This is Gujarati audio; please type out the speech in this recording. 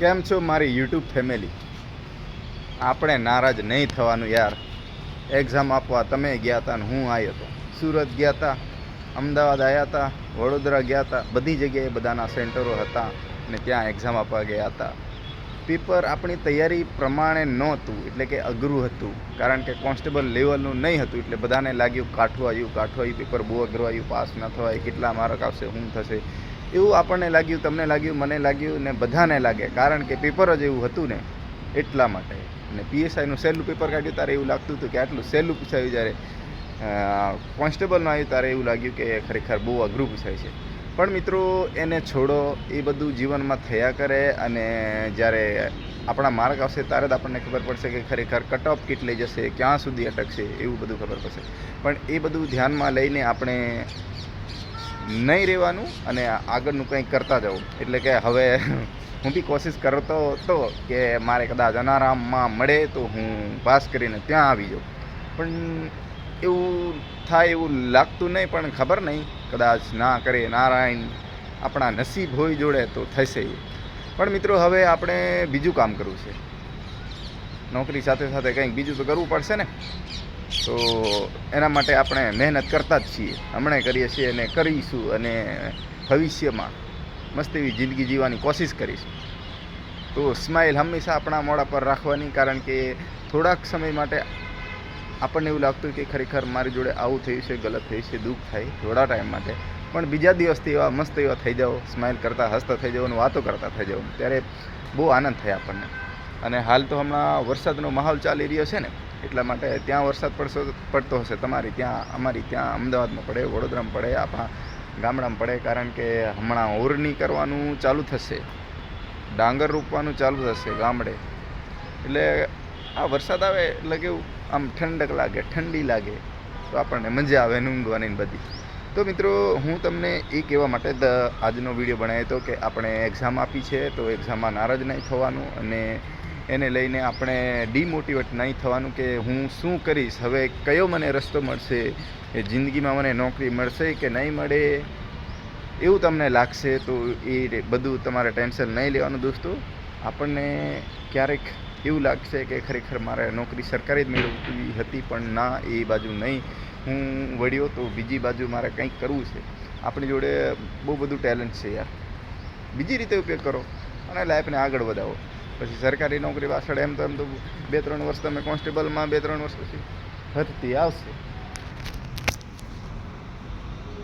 કેમ છો મારી યુટ્યુબ ફેમિલી? આપણે નારાજ નહીં થવાનું યાર. એક્ઝામ આપવા તમે ગયા હતા ને હું આવ્યો હતો સુરત ગયા હતા અમદાવાદ આવ્યા હતા વડોદરા ગયા હતા બધી જગ્યાએ બધાના સેન્ટરો હતા ને ત્યાં એક્ઝામ આપવા ગયા હતા પેપર આપણી તૈયારી પ્રમાણે નહોતું, એટલે કે અઘરું હતું. કારણ કે કોન્સ્ટેબલ લેવલનું નહીં હતું, એટલે બધાને લાગ્યું કાઠું આવ્યું કાઠું આવ્યું પેપર બહુ અઘરું આવ્યું પાસ ન થવાય, કેટલા માર્ક આવશે, શું થશે. એવું આપણને લાગ્યું, તમને લાગ્યું, મને લાગ્યું ને બધાને લાગે. કારણ કે પેપર જ એવું હતું ને, એટલા માટે. અને પીએસઆઈનું સહેલું પેપર કાઢ્યું ત્યારે એવું લાગતું હતું કે આટલું સહેલું પૂછાયું જ્યારે કોન્સ્ટેબલનું આવ્યું ત્યારે એવું લાગ્યું કે ખરેખર બહુ અઘરું પૂછાય છે. પણ મિત્રો, એને છોડો, એ બધું જીવનમાં થયા કરે અને જ્યારે આપણા માર્ક આવશે ત્યારે જ આપણને ખબર પડશે કે ખરેખર કટ ઓફ કેટલી જશે, ક્યાં સુધી અટકશે, એવું બધું ખબર પડશે. પણ એ બધું ધ્યાનમાં લઈને આપણે નહીં રહેવાનું અને આગળનું કંઈક કરતા જવું એટલે કે હવે હું બી કોશિશ કરતો હતો કે મારે કદાચ અનારામમાં મળે તો હું પાસ કરીને ત્યાં આવી જાઉં. પણ એવું થાય એવું લાગતું નહીં, પણ ખબર નહીં. કદાચ ના કરે નારાયણ આપણા નસીબ હોય જોડે તો થશે પણ મિત્રો, હવે આપણે બીજું કામ કરવું છે. નોકરી સાથે સાથે કંઈક બીજું તો કરવું પડશે ને? તો એના માટે આપણે મહેનત કરતા જ છીએ. હમણાં કરીએ છીએ અને કરીશું અને ભવિષ્યમાં મસ્ત એવી જિંદગી જીવવાની કોશિશ કરીશું. તો સ્માઇલ હંમેશા આપણા મોઢા પર રાખવાની, કારણ કે થોડાક સમય માટે આપણને એવું લાગતું કે ખરેખર મારી જોડે આવું થયું છે, ગલત થયું છે, દુઃખ થાય થોડા ટાઈમ માટે. પણ બીજા દિવસથી એવા મસ્ત એવા થઈ જાઓ સ્માઇલ કરતાં હસતા થઈ જવાનું વાતો કરતા થઈ જવાનું ત્યારે બહુ આનંદ થાય આપણને. અને હાલ તો હમણાં વરસાદનો માહોલ ચાલી રહ્યો છે ને, એટલા માટે ત્યાં વરસાદ પડશો, પડતો હશે તમારી, ત્યાં અમારી ત્યાં અમદાવાદમાં પડે, વડોદરામાં પડે, આપણા ગામડામાં પડે, કારણ કે હમણાં ઓરણી કરવાનું ચાલુ થશે, ડાંગર રોપવાનું ચાલુ થશે ગામડે. એટલે આ વરસાદ આવે એટલે કેવું, આમ ઠંડક લાગે, ઠંડી લાગે, તો આપણને મજા આવે ઊંઘવાની બધી. તો મિત્રો, હું તમને એ કહેવા માટે આજનો વીડિયો બનાવ્યો હતો કે આપણે એક્ઝામ આપી છે, તો એક્ઝામમાં નારાજ નહીં થવાનું અને એને લઈને આપણે ડિમોટિવેટ નહીં થવાનું કે હું શું કરીશ, હવે કયો મને રસ્તો મળશે, એ જિંદગીમાં મને નોકરી મળશે કે નહીં મળે, એવું તમને લાગશે તો એ બધું તમારે ટેન્શન નહીં લેવાનું દોસ્તો. આપણને ક્યારેક એવું લાગશે કે ખરેખર મારે નોકરી સરકારી જ મેળવતી હતી, પણ ના, એ બાજુ નહીં. હું વળ્યો તો બીજી બાજુ મારે કંઈક કરવું છે. આપણી જોડે બહુ બધું ટેલેન્ટ છે યાર. બીજી રીતે ઉપયોગ કરો અને લાઈફને આગળ વધાવો. પછી સરકારી નોકરી પાછળ એમ તો એમ તો બે ત્રણ વર્ષ તમે કોન્સ્ટેબલમાં બે ત્રણ વર્ષ પછી ભરતી આવશે.